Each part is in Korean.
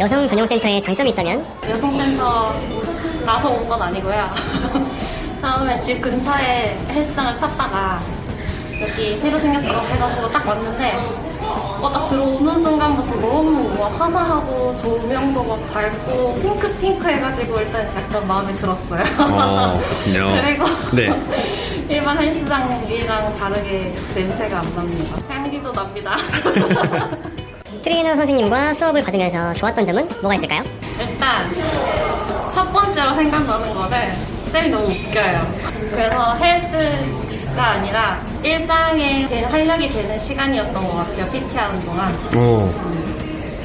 여성 전용 센터에 장점이 있다면 여성센터 나서 온 건 아니고요. 처음에 집 근처에 헬스장을 찾다가 여기 새로 생겼다고 해가지고 딱 왔는데 어, 딱 들어오는 순간부터 너무 막 화사하고 조명도 막 밝고 핑크핑크 해가지고 일단 약간 마음에 들었어요. 어, 그렇군요. 그리고 네. 일반 헬스장이랑 다르게 냄새가 안 납니다. 향기도 납니다. 트레이너 선생님과 수업을 받으면서 좋았던 점은 뭐가 있을까요? 일단 첫 번째로 생각나는 거는 쌤이 너무 웃겨요. 그래서 헬스가 아니라 일상에 제일 활력이 되는 시간이었던 것 같아요. PT 하는 동안. 오.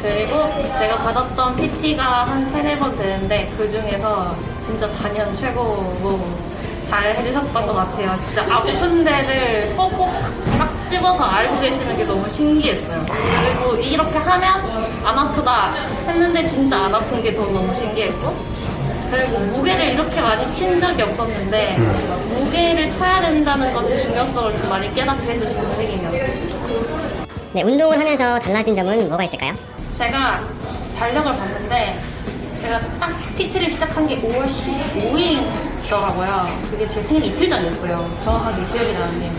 그리고 제가 받았던 PT가 한 세네 번 되는데 그 중에서 진짜 단연 최고로 잘 해주셨던 것 같아요. 진짜 아픈 데를 꼭꼭 딱 집어서 알고 계시는 게 너무 신기했어요. 그리고 이렇게 하면 안 아프다 했는데 진짜 안 아픈 게 더 너무 신기했고 그리고 무게를 이렇게 많이 친 적이 없었는데 무게를 쳐야 된다는 것의 중요성을 좀 많이 깨닫게 해주신 선생님이었어요. 네, 운동을 하면서 달라진 점은 뭐가 있을까요? 제가 달력을 봤는데 제가 딱 PT를 시작한 게 5월 15일이더라고요. 그게 제 생일 이틀 전이었어요. 정확하게 기억이 나는데.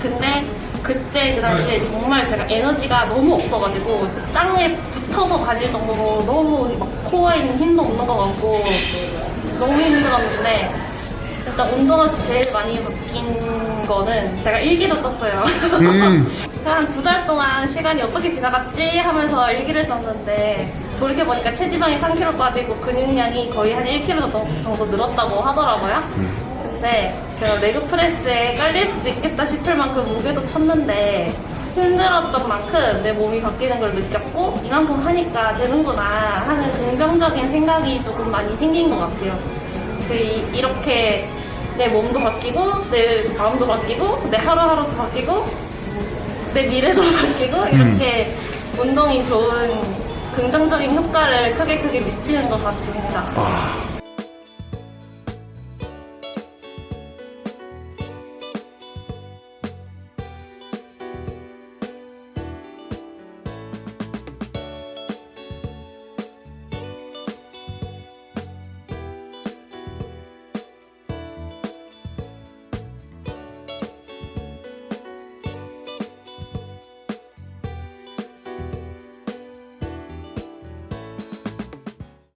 근데 그때 그 당시에 정말 제가 에너지가 너무 없어가지고 땅에 붙어서 다닐 정도로 너무 막 코어에 있는 힘도 없는 것 같고 너무 힘들었는데 일단 운동하면서 제일 많이 바뀐 거는 제가 일기도 썼어요. 한두 달 동안 시간이 어떻게 지나갔지 하면서 일기를 썼는데 돌이켜보니까 체지방이 3kg 빠지고 근육량이 거의 한 1kg 정도 늘었다고 하더라고요. 근데 제가 레그 프레스에 깔릴 수도 있겠다 싶을 만큼 무게도 쳤는데 힘들었던 만큼 내 몸이 바뀌는 걸 느꼈고 이만큼 하니까 되는구나 하는 긍정적인 생각이 조금 많이 생긴 것 같아요. 그 이- 이렇게 내 몸도 바뀌고 내 마음도 바뀌고 내 하루하루도 바뀌고 내 미래도 바뀌고 이렇게 운동이 좋은 긍정적인 효과를 크게 크게 미치는 것 같습니다. 아,